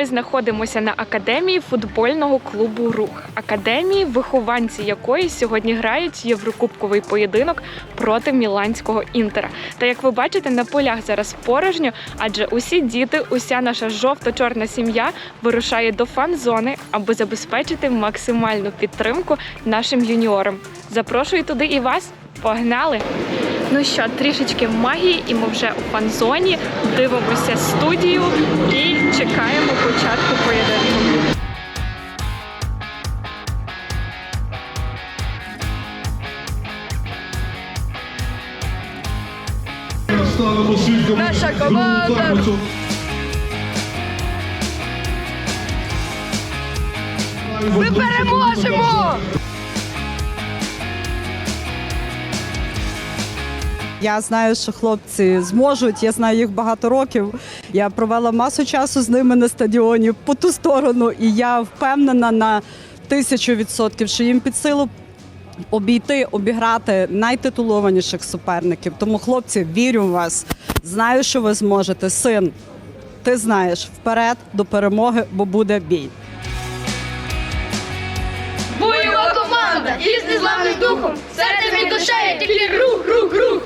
Ми знаходимося на академії футбольного клубу Рух. Академії, вихованці якої сьогодні грають єврокубковий поєдинок проти міланського інтера. Та як ви бачите, на полях зараз порожньо, адже усі діти, уся наша жовто-чорна сім'я вирушає до фан-зони, аби забезпечити максимальну підтримку нашим юніорам. Запрошую туди і вас. Погнали! Ну що, трішечки магії, і ми вже у фан-зоні дивимося студію і чекаємо початку поєдинку. Наша команда! Ми переможемо! Я знаю, що хлопці зможуть. Я знаю їх багато років. Я провела масу часу з ними на стадіоні по ту сторону, і я впевнена на тисячу відсотків, що їм під силу обійти, обіграти найтитулованіших суперників. Тому, хлопці, вірю в вас. Знаю, що ви зможете. Син, ти знаєш, вперед до перемоги, бо буде бій. Бойова команда із незламним духом! Серцем і душею тільки рух, рух, рух!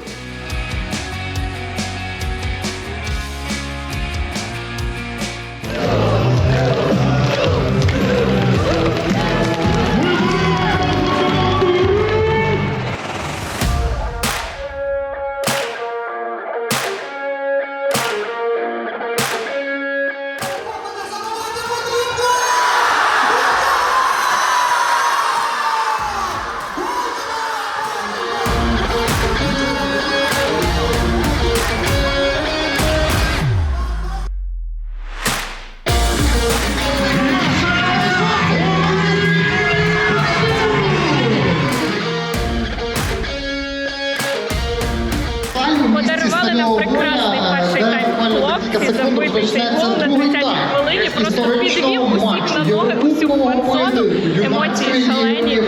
Подарували прекрасний перший тайм хлопці, забитий цей гол на 30-й хвилині. Просто підвів усіх на ноги, усю фан-зону. Емоції шалені, і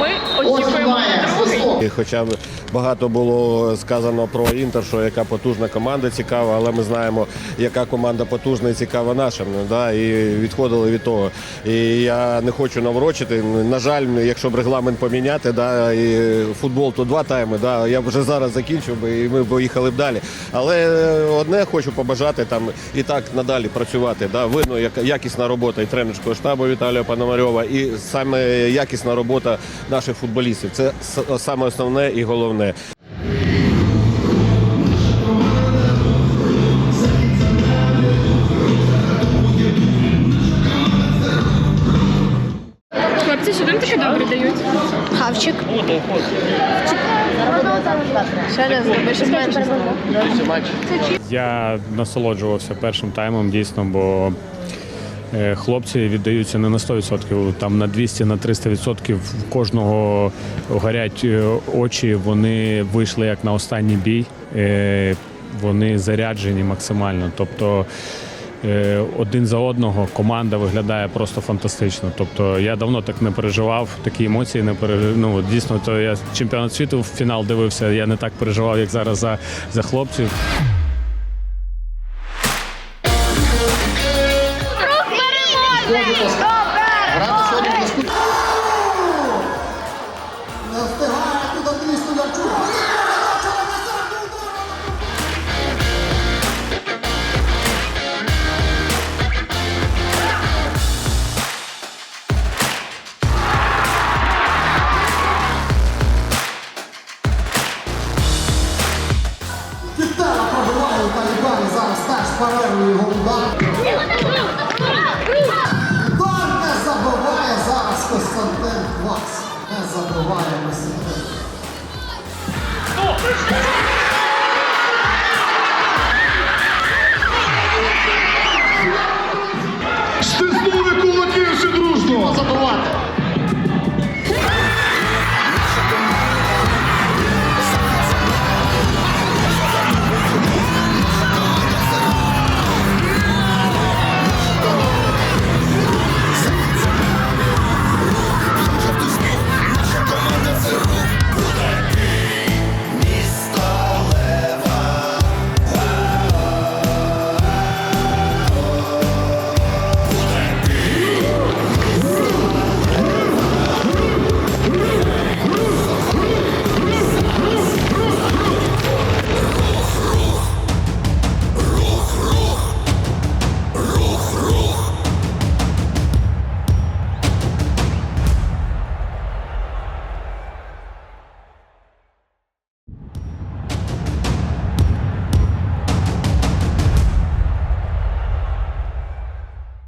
ми очікуємо другий. Хоча б багато було сказано про інтер, що яка потужна команда цікава, але ми знаємо, яка команда потужна і цікава наша. ну, Да, і відходили від того. І я не хочу наврочити. На жаль, якщо б регламент поміняти, да, і футбол то два тайми, да, я б вже зараз закінчив і ми поїхали б далі. Але одне хочу побажати там і так надалі працювати. Да. Видно, яка якісна робота і тренерського штабу Віталія Пономарьова, і саме якісна робота наших футболістів. Це саме основне і головне. Хлопці, що там таке добре дають? Хавчик. Ще раз, менше. Я насолоджувався першим таймом дійсно, бо хлопці віддаються не на 100%, там на 200 на 300% в кожного горять е, очі. Вони вийшли як на останній бій. Е, Вони заряджені максимально. Тобто е, один за одного команда виглядає просто фантастично. Тобто я давно так не переживав, такі емоції не пережив. Ну дійсно, то я чемпіонат світу в фінал дивився. Я не так переживав, як зараз за, за хлопців. Не встигає туди Денис Тодорчук. Кітела пробиває Талібані зараз теж перерву його. Удар Ryan